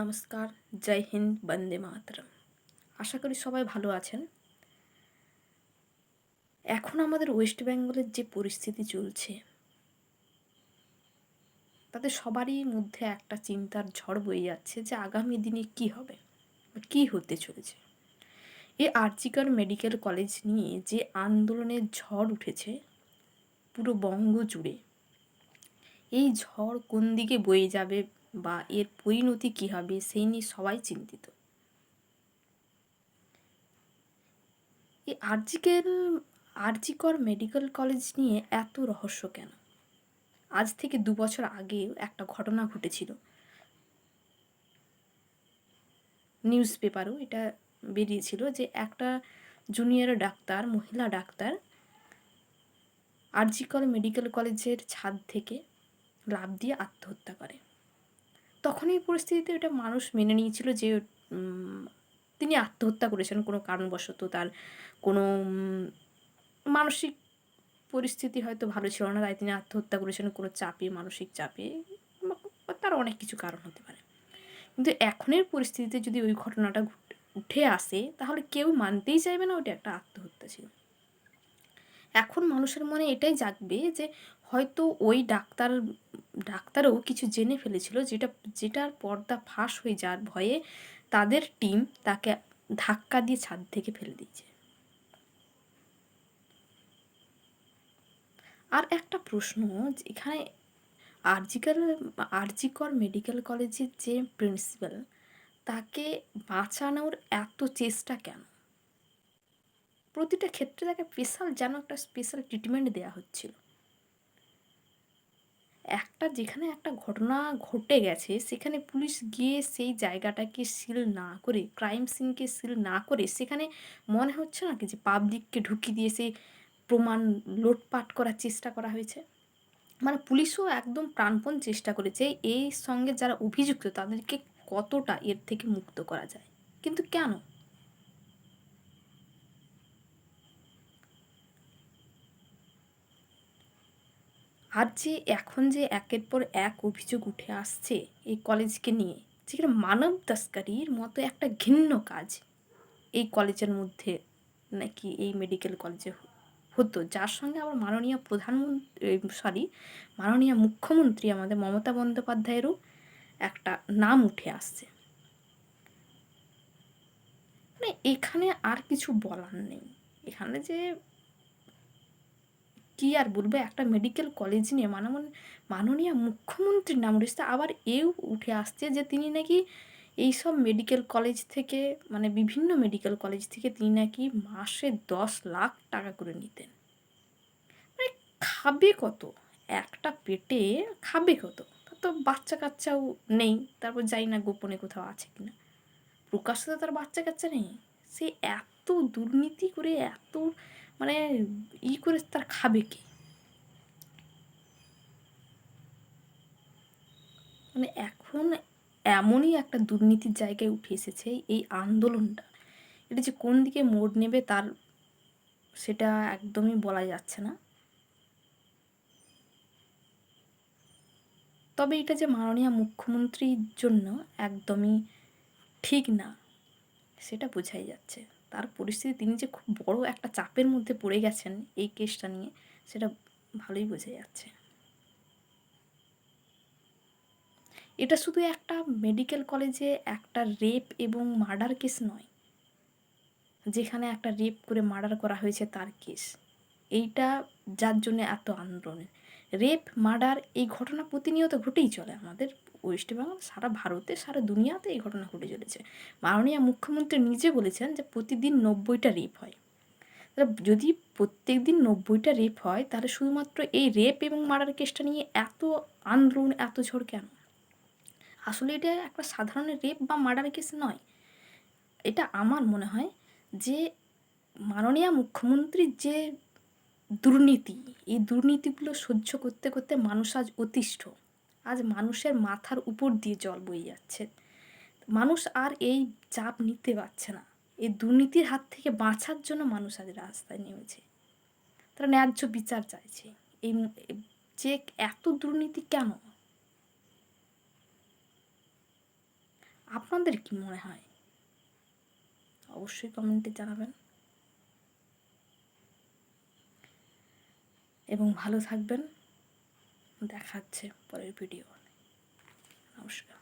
নমস্কার, জয় হিন্দ, বন্দে মাতরম। আশা করি সবাই ভালো আছেন। এখন আমাদের ওয়েস্ট বেঙ্গলের যে পরিস্থিতি চলছে, তাতে সবারই মধ্যে একটা চিন্তার ঝড় বয়ে যাচ্ছে যে আগামী দিনে কি হবে কী হতে চলেছে। এই আর্জিকর মেডিকেল কলেজ নিয়ে যে আন্দোলনের ঝড় উঠেছে, পুরো বঙ্গ জুড়ে, এই ঝড় কোন দিকে বয়ে যাবে বা এর পরিণতি কী হবে, সেই নিয়ে সবাই চিন্তিত। এই আরজিকেল, আরজিকর মেডিকেল কলেজ নিয়ে এত রহস্য কেন? আজ থেকে দু বছর আগে একটা ঘটনা ঘটেছিল। নিউজ পেপারও এটা বেরিয়েছিল যে একটা জুনিয়র ডাক্তার, মহিলা ডাক্তার, আরজিকর মেডিকেল কলেজের ছাদ থেকে লাভ দিয়ে আত্মহত্যা করে। তখন এই পরিস্থিতিতে এটা মানুষ মেনে নিয়েছিল যে তিনি আত্মহত্যা করেছেন কোনো কারণবশত তার কোনো মানসিক পরিস্থিতি হয়তো ভালো ছিল না, তাই তিনি আত্মহত্যা করেছেন কোনো চাপে, মানসিক চাপে তার অনেক কিছু কারণ হতে পারে। কিন্তু এখনের পরিস্থিতিতে যদি ওই ঘটনাটা উঠে আসে, তাহলে কেউ মানতেই চাইবে না ওটা একটা আত্মহত্যা ছিল। এখন মানুষের মনে এটাই জাগবে যে, হয়তো ওই ডাক্তার ডাক্তারও কিছু জেনে ফেলেছিল যেটা, যেটার পর্দা ফাঁস হয়ে যাওয়ার ভয়ে তাদের টিম তাকে ধাক্কা দিয়ে ছাদ থেকে ফেলে দিয়েছে। আর একটা প্রশ্ন, এখানে আরজিকার আরজিকর মেডিকেল কলেজের যে প্রিন্সিপাল তাকে বাঁচানোর এত চেষ্টা কেন? প্রতিটা ক্ষেত্রে তাকে স্পেশাল যেন একটা স্পেশাল ট্রিটমেন্ট দেওয়া হচ্ছিল। একটা যেখানে একটা ঘটনা ঘটে গেছে, সেখানে পুলিশ গিয়ে সেই জায়গাটাকে সিল না করে ক্রাইম সিনকে সিল না করে, সেখানে মনে হচ্ছে না কি যে পাবলিককে ঢুকিয়ে দিয়ে সেই প্রমাণ লোটপাট করার চেষ্টা করা হয়েছে? মানে পুলিশও একদম প্রাণপণ চেষ্টা করেছে এই সঙ্গে যারা অভিযুক্ত তাদেরকে কতটা এর থেকে মুক্ত করা যায়? কিন্তু কেন? আর যে এখন যে একের পর এক অভিযোগ উঠে আসছে এই কলেজকে নিয়ে, যেখানে মানব তস্কারির মতো একটা ঘিন্ন কাজ এই কলেজের মধ্যে নাকি এই মেডিকেল কলেজে হতো। যার সঙ্গে আবার মাননীয় প্রধানমন্ত্রী সরি মাননীয় মুখ্যমন্ত্রী আমাদের মমতা বন্দ্যোপাধ্যায়েরও একটা নাম উঠে আসছে। মানে এখানে আর কিছু বলার নেই। এখানে যে কি আর বলব, একটা মেডিকেল কলেজ নিয়ে মানমন, মাননীয় মুখ্যমন্ত্রীর নাম রয়েছে। আবার এও উঠে আসছে যে তিনি নাকি এইসব মেডিকেল কলেজ থেকে মানে বিভিন্ন মেডিকেল কলেজ থেকে তিনি নাকি মাসে দশ লাখ টাকা করে নিতেন। মানে খাবে কত? একটা পেটে খাবে কত? তো বাচ্চা কাচ্চাও নেই। তারপর যাই না গোপনে কোথাও আছে কিনা। প্রকাশ্যে তো তার বাচ্চা কাচ্চা নেই। সে এত দুর্নীতি করে এত মানে ই করে তার খাবে কে? মানে এখন এমনই একটা দুর্নীতির জায়গায় উঠে এসেছে এই আন্দোলনটা। এটা যে কোন দিকে মোড় নেবে তার সেটা একদমই বলা যাচ্ছে না। তবে এটা যে মাননীয় মুখ্যমন্ত্রীর জন্য একদমই ঠিক না। সেটা বোঝাই যাচ্ছে। তার পরিস্থিতি তিনি যে খুব বড় একটা চাপের মধ্যে পড়ে গেছেন এই কেসটা নিয়ে, সেটা ভালোই বোঝা যাচ্ছে। এটা শুধু একটা মেডিকেল কলেজে একটা রেপ এবং মার্ডার কেস নয়, যেখানে একটা রেপ করে মার্ডার করা হয়েছে তার কেস এইটা যার জন্য এত আন্দোলন। রেপ মার্ডার এই ঘটনা প্রতিনিয়ত ঘটেই চলে আমাদের। ওয়েস্ট বেঙ্গল সারা ভারতে, সারা দুনিয়াতে এই ঘটনা ঘটে চলেছে। মাননীয় মুখ্যমন্ত্রী নিজে বলেছেন যে প্রতিদিন নব্বইটা রেপ হয়। যদি প্রত্যেক দিন নব্বইটা রেপ হয়, তাহলে শুধুমাত্র এই রেপ এবং মার্ডার কেসটা নিয়ে এত আন্দোলন, এত ঝড় কেন? আসলে এটা একটা সাধারণ রেপ বা মার্ডার কেস নয়। এটা আমার মনে হয় যে মাননীয় মুখ্যমন্ত্রীর যে দুর্নীতি, এই দুর্নীতিগুলো সহ্য করতে করতে মানুষ আজ অতিষ্ঠ। আজ মানুষের মাথার উপর দিয়ে জল বয়ে যাচ্ছে। মানুষ আর এই চাপ নিতে পারছে না। এই দুর্নীতির হাত থেকে বাঁচার জন্য মানুষ আজ রাস্তায় নেমেছে। তারা ন্যায্য বিচার চাইছে। এই যে এত দুর্নীতি কেন? আপনাদের কি মনে হয়? অবশ্যই কমেন্টে জানাবেন। এবং ভালো থাকবেন। দেখা হচ্ছে পরের ভিডিও নমস্কার।